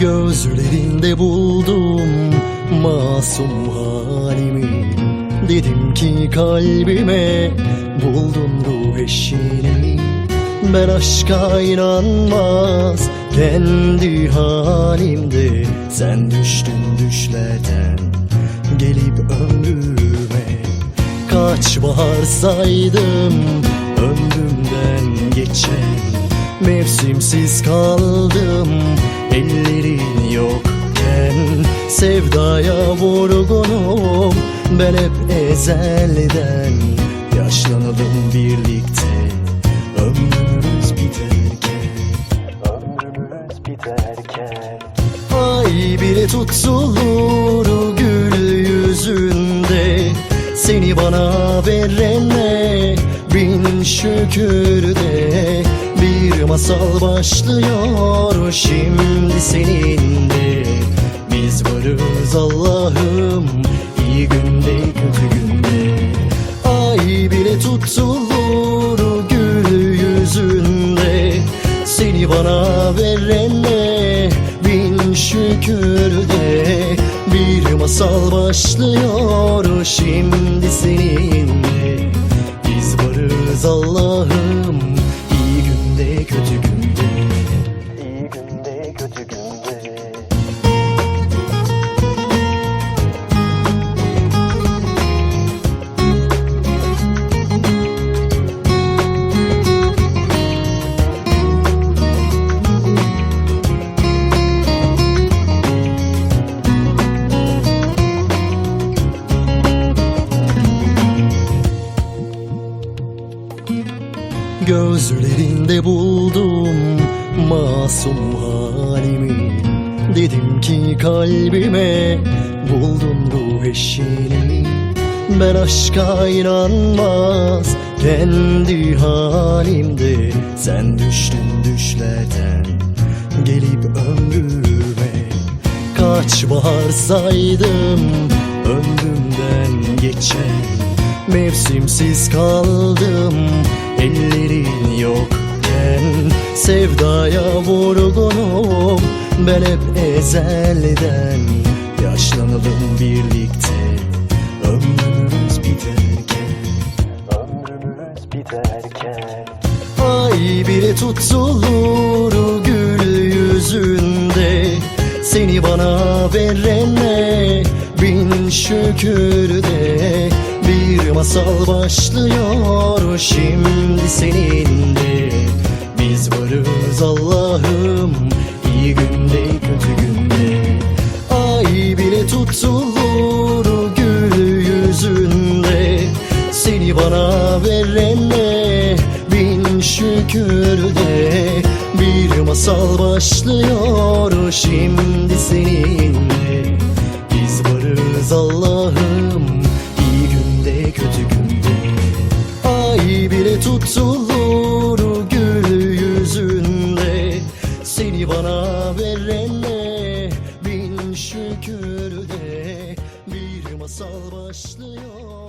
Gözlerinde buldum masum halimi. Dedim ki kalbime buldun ruh eşini. Ben aşka inanmaz kendi halimde. Sen düştün düşlerden gelip ömrüme. Kaç bahar saydım ömrümden geçen. Mevsimsiz kaldım Sevdaya vurgunum. Ben hep ezelden Yaşlanalım birlikte. Ömrümüz biterken Ömrümüz biterken. Ay bile tutulur gül yüzünde. Seni bana verene bin şükür de. Bir masal başlıyor şimdi seninle Biz varız Allah'ım. İyi günde kötü günde. Ay bile tutulur gül yüzünde. Seni bana verene bin şükür de Bir masal başlıyor şimdi seninle. Biz varız Allah'ım. İyi günde kötü günde. İyi günde kötü günde Gözlerinde buldum masum halimi. Dedim ki kalbime buldun ruh eşini Ben aşka inanmaz kendi halimde. Sen düştün düşlerden gelip ömrüme. Kaç bahar saydım ömrümden geçen. Mevsimsiz kaldım ellerin yokken Sevdaya vurgunum. Ben hep ezelden Yaşlanalım birlikte. Ömrümüz biterken Ömrümüz biterken. Ay bile tutulur gül yüzünde. Seni bana verene bin şükür de Bir masal başlıyor şimdi seninle. Biz varız Allah'ım iyi günde kötü günde. Ay bile tutulur gül yüzünde. Seni bana verene bin şükür de. Bir masal başlıyor şimdi seninle. Biz varız Allah'ım tutulur gül yüzünde. Seni bana verene bin şükür de Bir masal başlıyor